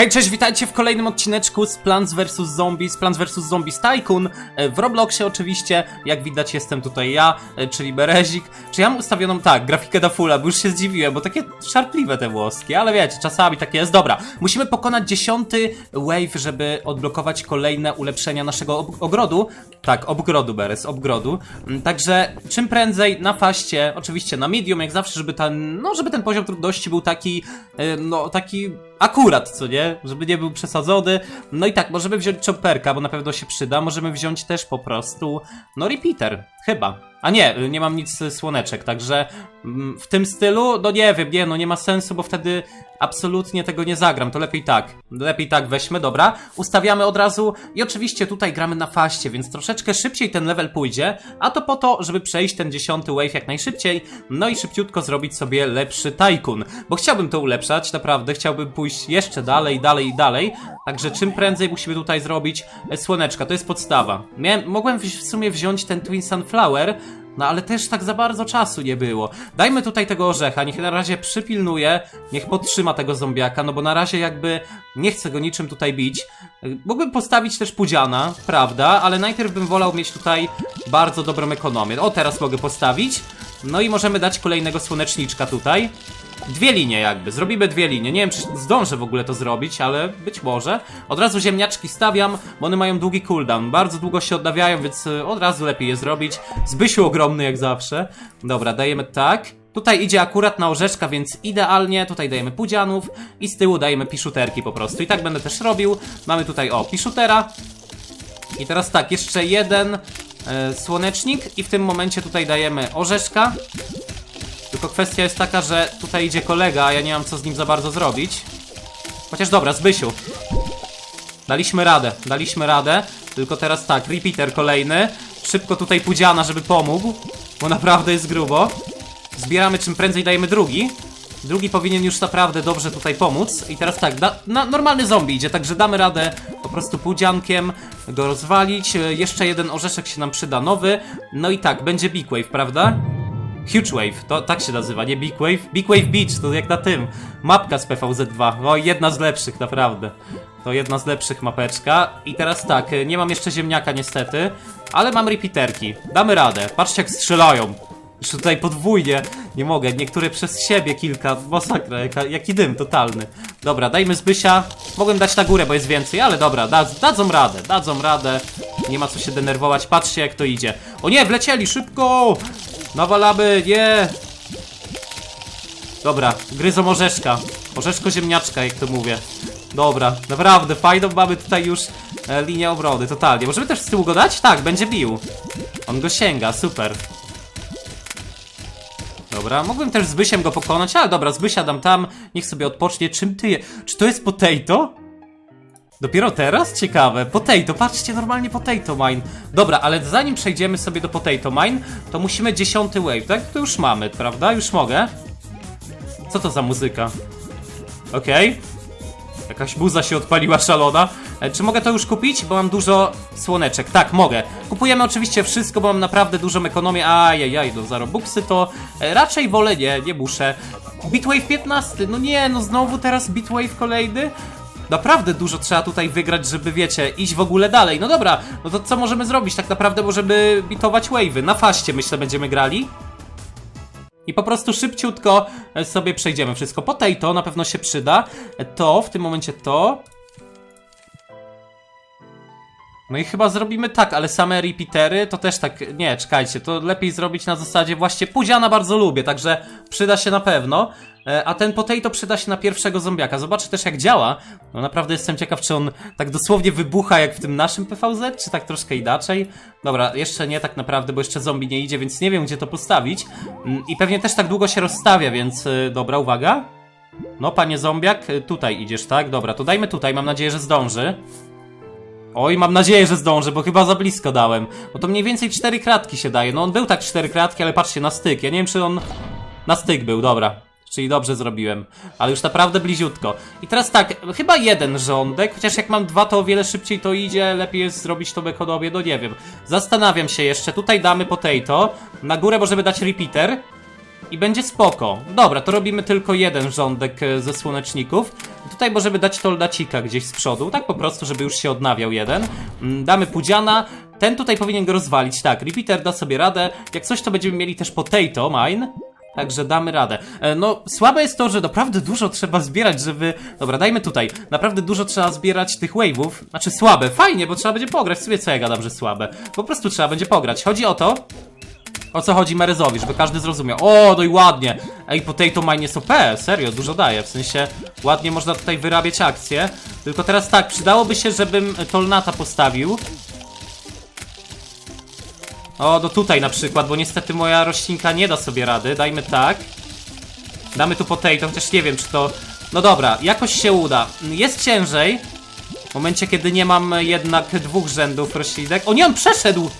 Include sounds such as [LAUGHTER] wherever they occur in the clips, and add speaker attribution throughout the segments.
Speaker 1: Hej, cześć, witajcie w kolejnym odcineczku z Plants vs Zombies, Plants vs Zombies Tycoon, e, w Robloxie oczywiście, jak widać jestem tutaj ja, e, czyli Berezik. Czy ja mam ustawioną, tak, grafikę na fulla, bo już się zdziwiłem, bo takie szarpliwe te włoski, ale wiecie, czasami takie jest. Dobra, musimy pokonać dziesiąty wave, żeby odblokować kolejne ulepszenia naszego ob ogrodu. Tak, obgrodu, Beres, obgrodu. Mm, Także czym prędzej na faście, oczywiście na medium, jak zawsze, żeby ten, no, żeby ten poziom trudności był taki, e, no, taki akurat, co nie? Żeby nie był przesadzony. No i tak, możemy wziąć chopperka, bo na pewno się przyda. Możemy wziąć też po prostu, no repeater, chyba. A nie, nie mam nic y, słoneczek, także mm, w tym stylu, no nie wiem, nie, no nie ma sensu, bo wtedy absolutnie tego nie zagram, to lepiej tak. Lepiej tak weźmy, dobra. Ustawiamy od razu i oczywiście tutaj gramy na faście, więc troszeczkę szybciej ten level pójdzie, a to po to, żeby przejść ten dziesiąty wave jak najszybciej, no i szybciutko zrobić sobie lepszy tajkun, bo chciałbym to ulepszać, naprawdę, chciałbym pójść jeszcze dalej, dalej i dalej, także czym prędzej musimy tutaj zrobić e, słoneczka, to jest podstawa. Miałem, mogłem w sumie wziąć ten Twin Sunflower, no ale też tak za bardzo czasu nie było. Dajmy tutaj tego orzecha, niech na razie przypilnuje, niech podtrzyma tego zombiaka, no bo na razie jakby nie chcę go niczym tutaj bić. Y, Mógłbym postawić też pudziana, prawda, ale najpierw bym wolał mieć tutaj bardzo dobrą ekonomię. O, teraz mogę postawić. No i możemy dać kolejnego słoneczniczka tutaj. Dwie linie jakby, zrobimy dwie linie. Nie wiem, czy zdążę w ogóle to zrobić, ale być może. Od razu ziemniaczki stawiam, bo one mają długi cooldown. Bardzo długo się odnawiają, więc y, od razu lepiej je zrobić. Zbysiu ogromny jak zawsze. Dobra, dajemy tak. Tutaj idzie akurat na orzeszka, więc idealnie. Tutaj dajemy pudzianów i z tyłu dajemy piszuterki po prostu. I tak będę też robił. Mamy tutaj, o, piszutera. I teraz tak, jeszcze jeden e, słonecznik i w tym momencie tutaj dajemy orzeszka. Tylko kwestia jest taka, że tutaj idzie kolega, a ja nie mam co z nim za bardzo zrobić. Chociaż dobra, Zbysiu. Daliśmy radę, daliśmy radę. Tylko teraz tak, repeater kolejny. Szybko tutaj pudziana, żeby pomógł. Bo naprawdę jest grubo. Zbieramy czym prędzej, dajemy drugi. Drugi powinien już naprawdę dobrze tutaj pomóc. I teraz tak, da, na, normalny zombie idzie, także damy radę po prostu pudziankiem go rozwalić. E, Jeszcze jeden orzeszek się nam przyda, nowy. No i tak, będzie Big Wave, prawda? Huge Wave, to tak się nazywa, nie Big Wave? Big Wave Beach, to jak na tym. Mapka z PVZ2, o jedna z lepszych, naprawdę. To jedna z lepszych mapeczka. I teraz tak, e, nie mam jeszcze ziemniaka niestety, ale mam repeaterki. Damy radę, patrzcie jak strzelają. Jeszcze tutaj podwójnie, nie mogę, niektóre przez siebie kilka, masakra, jaka, jaki dym totalny. Dobra, dajmy Zbysia, mogłem dać na górę, bo jest więcej, ale dobra, da, dadzą radę, dadzą radę. Nie ma co się denerwować, patrzcie jak to idzie. O nie, wlecieli, szybko! Nawalamy, nie! Dobra, gryzą orzeszka. Orzeszko ziemniaczka, jak to mówię. Dobra, naprawdę, fajną mamy tutaj już e, linię obrony, totalnie. Możemy też z tyłu go dać? Tak, będzie bił. On go sięga, super. Dobra, mógłbym też z Bysiem go pokonać, ale dobra, z Bysia dam tam, niech sobie odpocznie. Czym ty je... Czy to jest potato? Dopiero teraz? Ciekawe. Potato, patrzcie, normalnie potato mine. Dobra, ale zanim przejdziemy sobie do potato mine, to musimy dziesiąty wave, tak? To już mamy, prawda? Już mogę. Co to za muzyka? Okej. Jakaś buza się odpaliła szalona. E, czy mogę to już kupić? Bo mam dużo słoneczek. Tak, mogę. Kupujemy oczywiście wszystko, bo mam naprawdę dużą ekonomię. Ajajaj, no za robuxy to e, raczej wolę nie, nie muszę. Bitwave 15, no nie, no znowu teraz Bitwave kolejny? Naprawdę dużo trzeba tutaj wygrać, żeby wiecie, iść w ogóle dalej. No dobra, no to co możemy zrobić? Tak naprawdę możemy bitować wave'y. Na faście myślę będziemy grali. I po prostu szybciutko e, sobie przejdziemy wszystko. Potato na pewno się przyda. E, To, w tym momencie to. No i chyba zrobimy tak, ale same repeatery to też tak, nie, czekajcie, to lepiej zrobić na zasadzie właśnie, pudziana bardzo lubię, także przyda się na pewno, a ten potato przyda się na pierwszego zombiaka. Zobaczę też jak działa, no naprawdę jestem ciekaw, czy on tak dosłownie wybucha jak w tym naszym PVZ, czy tak troszkę inaczej. Dobra, jeszcze nie tak naprawdę, bo jeszcze zombie nie idzie, więc nie wiem gdzie to postawić. Mm, I pewnie też tak długo się rozstawia, więc y, dobra, uwaga. No, panie zombiak, y, tutaj idziesz, tak? Dobra, to dajmy tutaj, mam nadzieję, że zdąży. Oj, mam nadzieję, że zdążę, bo chyba za blisko dałem. Bo to mniej więcej cztery kratki się daje. No on był tak cztery kratki, ale patrzcie, na styk. Ja nie wiem, czy on na styk był, dobra. Czyli dobrze zrobiłem. Ale już naprawdę bliziutko. I teraz tak, chyba jeden rządek, chociaż jak mam dwa, to o wiele szybciej to idzie. Lepiej jest zrobić to ekonomię, no nie wiem. Zastanawiam się jeszcze. Tutaj damy potato. Na górę możemy dać repeater. I będzie spoko. Dobra, to robimy tylko jeden rządek e, ze słoneczników. tutaj możemy dać toldacika gdzieś z przodu, tak po prostu, żeby już się odnawiał jeden. Mm, Damy pudziana, ten tutaj powinien go rozwalić, tak, repeater da sobie radę, jak coś to będziemy mieli też potato mine. Także damy radę. E, No, słabe jest to, że naprawdę dużo trzeba zbierać, żeby... Dobra, dajmy tutaj. Naprawdę dużo trzeba zbierać tych wave'ów. Znaczy słabe, fajnie, bo trzeba będzie pograć. Sobie co ja gadam, że słabe. Po prostu trzeba będzie pograć. Chodzi o to, o co chodzi Merezowi, żeby każdy zrozumiał. O, no i ładnie. Ej, Potato Mine jest OP, serio, dużo daje. W sensie, ładnie można tutaj wyrabiać akcje. Tylko teraz tak, przydałoby się, żebym Tolnata postawił. O, do tutaj na przykład, bo niestety moja roślinka nie da sobie rady. Dajmy tak. Damy tu potato, chociaż nie wiem, czy to... No dobra, jakoś się uda. Jest ciężej. W momencie, kiedy nie mam jednak dwóch rzędów roślinek. O nie, on przeszedł!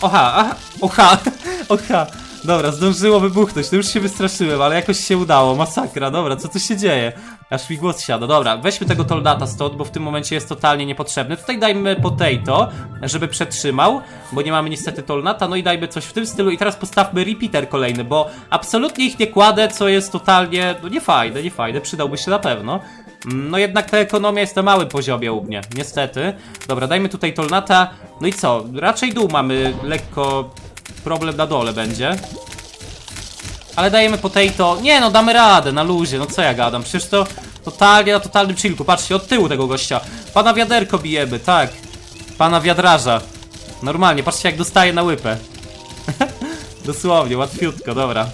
Speaker 1: Oha, aha, oha, [LAUGHS] oha. Dobra, zdążyło wybuchnąć, no już się wystraszyłem, ale jakoś się udało, masakra, dobra, co tu się dzieje? Aż mi głos siada, dobra, weźmy tego Toldata stąd, bo w tym momencie jest totalnie niepotrzebny. Tutaj dajmy Potato, żeby przetrzymał, bo nie mamy niestety Tolnata, no i dajmy coś w tym stylu i teraz postawmy Repeater kolejny, bo absolutnie ich nie kładę, co jest totalnie, no niefajne, niefajne, przydałby się na pewno. No jednak ta ekonomia jest na małym poziomie u mnie, niestety. Dobra, dajmy tutaj Tolnata. No i co? Raczej dół mamy lekko problem na dole będzie. Ale dajemy potato. Nie no, damy radę, na luzie, no co ja gadam? Przecież to totalnie na totalnym chillku. Patrzcie, od tyłu tego gościa. Pana wiaderko bijemy, tak. Pana wiadraża. Normalnie, patrzcie jak dostaje na łypę. [LAUGHS] Dosłownie, łatwiutko, dobra.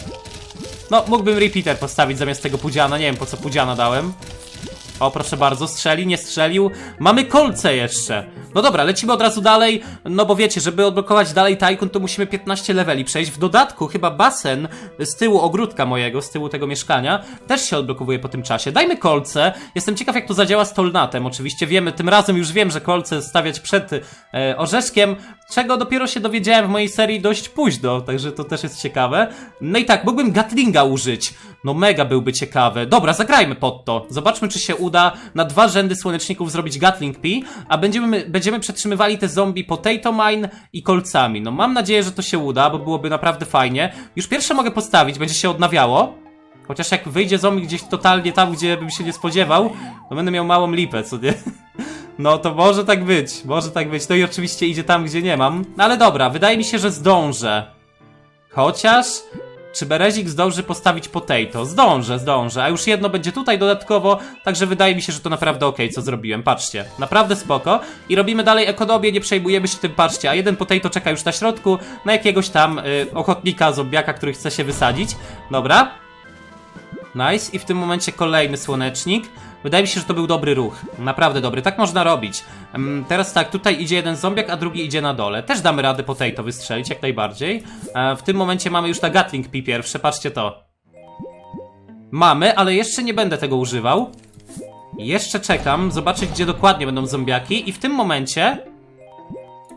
Speaker 1: No, mógłbym repeater postawić zamiast tego pudziana. Nie wiem po co pudziana dałem. O, proszę bardzo, strzeli, nie strzelił. Mamy kolce jeszcze. No dobra, lecimy od razu dalej, no bo wiecie, żeby odblokować dalej Tycoon, to musimy 15 leveli przejść. W dodatku chyba basen z tyłu ogródka mojego, z tyłu tego mieszkania, też się odblokowuje po tym czasie. Dajmy kolce. Jestem ciekaw, jak to zadziała z Tolnatem. Oczywiście wiemy, tym razem już wiem, że kolce stawiać przed e, orzeszkiem, czego dopiero się dowiedziałem w mojej serii dość późno, także to też jest ciekawe. No i tak, mógłbym Gatlinga użyć. No mega byłby ciekawy. Dobra, zagrajmy pod to. Zobaczmy, czy się uda na dwa rzędy słoneczników zrobić Gatling P, a będziemy, będziemy przetrzymywali te zombie Potato Mine i kolcami. No mam nadzieję, że to się uda, bo byłoby naprawdę fajnie. Już pierwsze mogę postawić, będzie się odnawiało. Chociaż jak wyjdzie zombie gdzieś totalnie tam, gdzie bym się nie spodziewał, to będę miał małą lipę, co nie? [LAUGHS] No to może tak być, może tak być. No i oczywiście idzie tam, gdzie nie mam. No ale dobra, wydaje mi się, że zdążę. Chociaż... Czy Berezik zdąży postawić potato? Zdążę, zdążę. A już jedno będzie tutaj dodatkowo, także wydaje mi się, że to naprawdę okej, co zrobiłem. Patrzcie, naprawdę spoko. I robimy dalej ekonomię, nie przejmujemy się tym, patrzcie. A jeden potato czeka już na środku, na jakiegoś tam y, ochotnika, zombiaka, który chce się wysadzić. Dobra. Nice. I w tym momencie kolejny słonecznik. Wydaje mi się, że to był dobry ruch. Naprawdę dobry. Tak można robić. Em, teraz tak, tutaj idzie jeden zombiak, a drugi idzie na dole. Też damy radę potato wystrzelić, jak najbardziej. E, w tym momencie mamy już na Gatling P pierwsze. Patrzcie to. Mamy, ale jeszcze nie będę tego używał. Jeszcze czekam, zobaczyć gdzie dokładnie będą zombiaki i w tym momencie...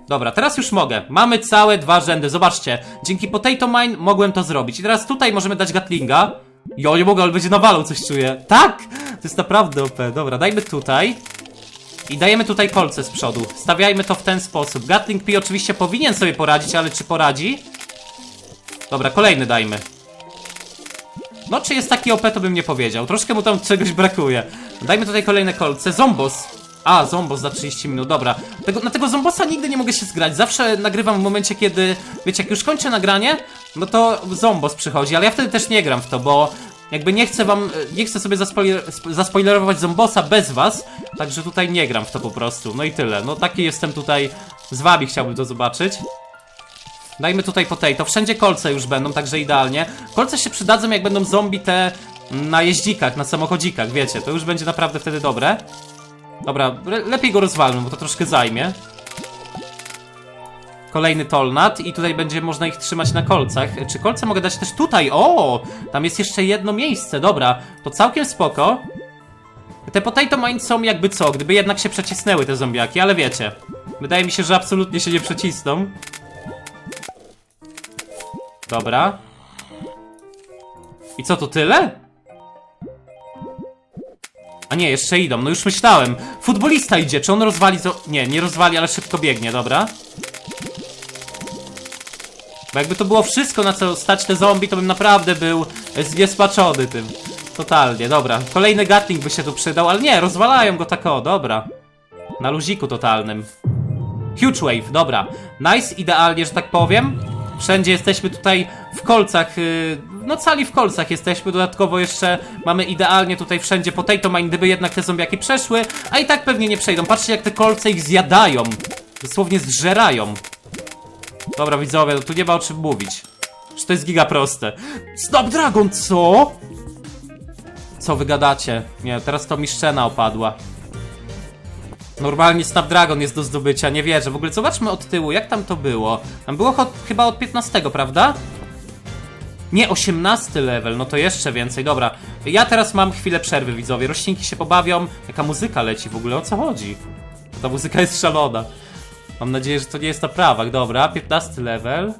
Speaker 1: Dobra, teraz już mogę. Mamy całe dwa rzędy, zobaczcie. Dzięki Potato Mine mogłem to zrobić. I teraz tutaj możemy dać Gatlinga. Jo, nie mogę, ale będzie nawalał, coś czuję. Tak! To jest naprawdę OP. Dobra, dajmy tutaj. I dajemy tutaj kolce z przodu. Stawiajmy to w ten sposób. Gatling P oczywiście powinien sobie poradzić, ale czy poradzi? Dobra, kolejny dajmy. No, czy jest taki OP, to bym nie powiedział. Troszkę mu tam czegoś brakuje. Dajmy tutaj kolejne kolce. Zombos. A, zombos za 30 minut, dobra. Tego, na tego zombosa nigdy nie mogę się zgrać. Zawsze nagrywam w momencie, kiedy, wiecie, jak już kończę nagranie, no to zombos przychodzi, ale ja wtedy też nie gram w to, bo jakby nie chcę wam, nie chcę sobie zaspoiler, zaspoilerować zombosa bez was, także tutaj nie gram w to po prostu. No i tyle. No taki jestem tutaj z wami, chciałbym to zobaczyć. Dajmy tutaj potato. Wszędzie kolce już będą, także idealnie. Kolce się przydadzą, jak będą zombie te na jeździkach, na samochodzikach, wiecie. To już będzie naprawdę wtedy dobre. Dobra, le lepiej go rozwalmy, bo to troszkę zajmie. Kolejny tolnat i tutaj będzie można ich trzymać na kolcach. Czy kolce mogę dać też tutaj? O! Tam jest jeszcze jedno miejsce, dobra. To całkiem spoko. Te potato mine są jakby co, gdyby jednak się przecisnęły te zombiaki, ale wiecie. Wydaje mi się, że absolutnie się nie przecisną. Dobra. I co, to tyle? A nie, jeszcze idą, no już myślałem. Futbolista idzie, czy on rozwali to... Nie, nie rozwali, ale szybko biegnie, dobra. Bo jakby to było wszystko, na co stać te zombie, to bym naprawdę był zniesmaczony tym. Totalnie, dobra. Kolejny gatling by się tu przydał, ale nie, rozwalają go tak o, dobra. Na luziku totalnym. Huge wave, dobra. Nice, idealnie, że tak powiem. Wszędzie jesteśmy tutaj w kolcach, yy, no cali w kolcach jesteśmy, dodatkowo jeszcze mamy idealnie tutaj wszędzie potato mine, gdyby jednak te zombiaki przeszły, a i tak pewnie nie przejdą. Patrzcie jak te kolce ich zjadają. Dosłownie zżerają. Dobra widzowie, no tu nie ma o czym mówić. Że to jest giga proste. Snapdragon, co? Co wy gadacie? Nie, teraz to mi szczena opadła. Normalnie Snapdragon jest do zdobycia, nie wierzę. W ogóle zobaczmy od tyłu, jak tam to było. Tam było chyba od 15, prawda? Nie, 18 level, no to jeszcze więcej, dobra. Ja teraz mam chwilę przerwy, widzowie. Roślinki się pobawią. Jaka muzyka leci w ogóle, o co chodzi? Ta muzyka jest szalona. Mam nadzieję, że to nie jest na prawach, dobra. 15 level.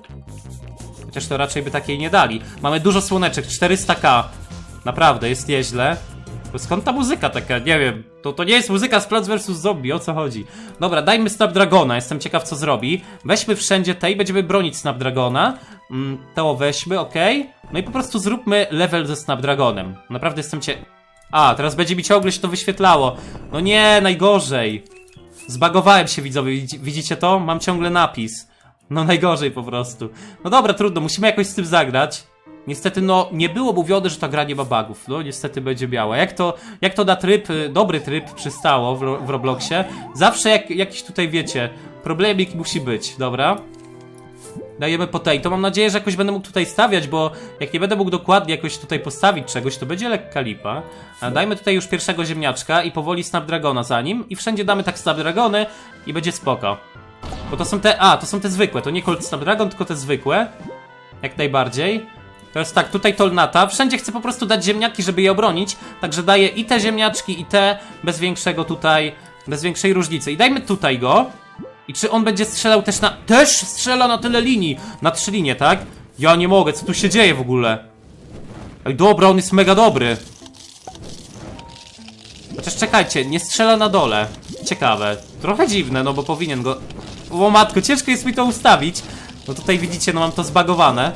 Speaker 1: Chociaż to raczej by takiej nie dali. Mamy dużo słoneczek, 400k. Naprawdę, jest nieźle. Skąd ta muzyka taka? Nie wiem. To, to nie jest muzyka z Plants vs Zombie, o co chodzi? Dobra, dajmy Snapdragona, jestem ciekaw co zrobi. Weźmy wszędzie tej, będziemy bronić Snapdragona. Mm, to weźmy, ok. No i po prostu zróbmy level ze Snapdragonem. Naprawdę jestem cie... A, teraz będzie mi ciągle się to wyświetlało. No nie, najgorzej. Zbagowałem się widzowie, Widzi- widzicie to? Mam ciągle napis. No najgorzej po prostu. No dobra, trudno, musimy jakoś z tym zagrać. Niestety, no, nie było mówione, że ta gra nie ma bugów. No, niestety będzie miała. Jak to, jak to na tryb, y, dobry tryb przystało w, w Robloxie, zawsze jak, jakiś tutaj, wiecie, problemik musi być, dobra? Dajemy potato. Mam nadzieję, że jakoś będę mógł tutaj stawiać, bo jak nie będę mógł dokładnie jakoś tutaj postawić czegoś, to będzie lekka lipa. A dajmy tutaj już pierwszego ziemniaczka i powoli Snapdragona za nim. I wszędzie damy tak Snapdragony i będzie spoko. Bo to są te, a, to są te zwykłe, to nie Colt Snapdragon, tylko te zwykłe. Jak najbardziej. To jest tak, tutaj Tolnata. Wszędzie chcę po prostu dać ziemniaki, żeby je obronić. Także daję i te ziemniaczki, i te bez większego tutaj, bez większej różnicy. I dajmy tutaj go. I czy on będzie strzelał też na... Też strzela na tyle linii! Na trzy linie, tak? Ja nie mogę, co tu się dzieje w ogóle? Ej, dobra, on jest mega dobry. Chociaż czekajcie, nie strzela na dole. Ciekawe. Trochę dziwne, no bo powinien go... O matko, ciężko jest mi to ustawić. No tutaj widzicie, no mam to zbagowane.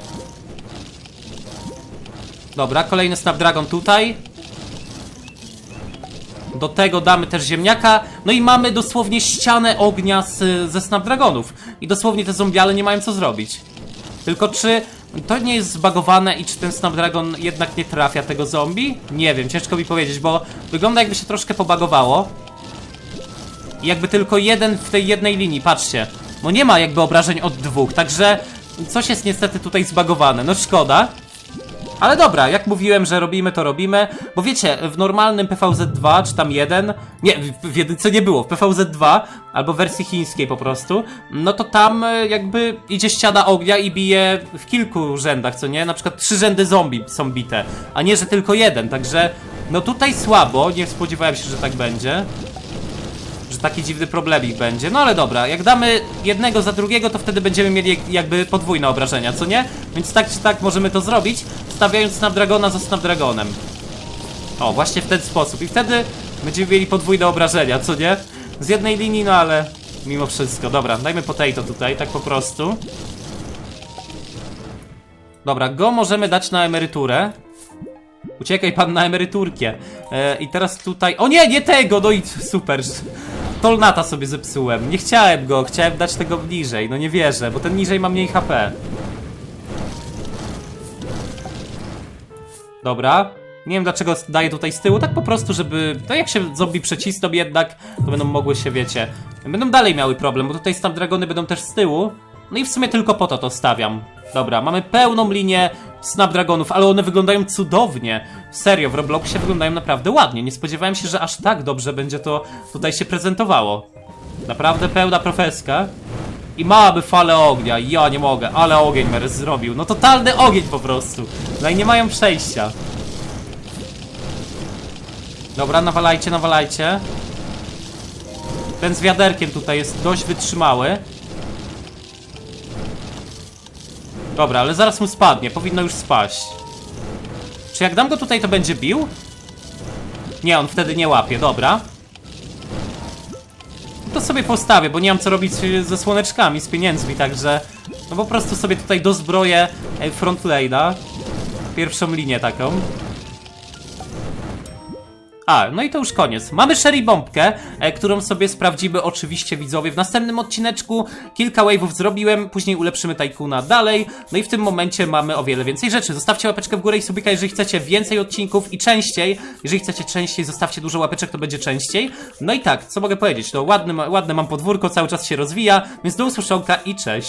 Speaker 1: Dobra, kolejny Snapdragon tutaj. Do tego damy też ziemniaka. No i mamy dosłownie ścianę ognia z, ze Snapdragonów. I dosłownie te zombiale nie mają co zrobić. Tylko czy to nie jest zbagowane i czy ten Snapdragon jednak nie trafia tego zombie? Nie wiem, ciężko mi powiedzieć, bo wygląda jakby się troszkę pobagowało. I jakby tylko jeden w tej jednej linii, patrzcie. No nie ma jakby obrażeń od dwóch, także coś jest niestety tutaj zbagowane. No szkoda. Ale dobra, jak mówiłem, że robimy, to robimy. Bo wiecie, w normalnym PVZ2, czy tam jeden, nie, w- jedynce nie było, w PVZ2, albo w wersji chińskiej po prostu, no to tam e, jakby idzie ściana ognia i bije w kilku rzędach, co nie? Na przykład trzy rzędy zombie są bite, a nie, że tylko jeden, także no tutaj słabo, nie spodziewałem się, że tak będzie. Taki dziwny problemik będzie. No ale dobra, jak damy jednego za drugiego, to wtedy będziemy mieli jak- jakby podwójne obrażenia, co nie? Więc tak czy tak możemy to zrobić, stawiając Snapdragona za Snapdragonem. O, właśnie w ten sposób. I wtedy będziemy mieli podwójne obrażenia, co nie? Z jednej linii, no ale mimo wszystko. Dobra, dajmy potato tutaj, tak po prostu. Dobra, go możemy dać na emeryturę. Uciekaj pan na emeryturkę. E, I teraz tutaj. O nie, nie tego! No i super. Tolnata sobie zepsułem. Nie chciałem go, chciałem dać tego niżej. No nie wierzę, bo ten niżej ma mniej HP. Dobra. Nie wiem dlaczego daję tutaj z tyłu, tak po prostu, żeby. To jak się zombie przecisną jednak, to będą mogły się, wiecie. Będą dalej miały problem, bo tutaj Snapdragony będą też z tyłu. No i w sumie tylko po to to stawiam. Dobra, mamy pełną linię Snapdragonów, ale one wyglądają cudownie. Serio, w Robloxie wyglądają naprawdę ładnie. Nie spodziewałem się, że aż tak dobrze będzie to tutaj się prezentowało. Naprawdę pełna profeska. I małaby falę ognia. Ja nie mogę, ale ogień Meres zrobił. No totalny ogień po prostu. No i nie mają przejścia. Dobra, nawalajcie, nawalajcie. Ten z wiaderkiem tutaj jest dość wytrzymały. Dobra, ale zaraz mu spadnie, powinno już spaść. Czy jak dam go tutaj, to będzie bił? Nie, on wtedy nie łapie, dobra. To sobie postawię, bo nie mam co robić ze słoneczkami, z pieniędzmi, także... No po prostu sobie tutaj dozbroję e, front lane'a. Pierwszą linię taką. A, no i to już koniec. Mamy Sherry Bombkę, e, którą sobie sprawdzimy oczywiście widzowie w następnym odcineczku. Kilka wave'ów zrobiłem, później ulepszymy Tycoona dalej. No i w tym momencie mamy o wiele więcej rzeczy. Zostawcie łapeczkę w górę i subika, jeżeli chcecie więcej odcinków i częściej. Jeżeli chcecie częściej, zostawcie dużo łapeczek, to będzie częściej. No i tak, co mogę powiedzieć? No ładne, ładne mam podwórko, cały czas się rozwija, więc do usłyszonka i cześć.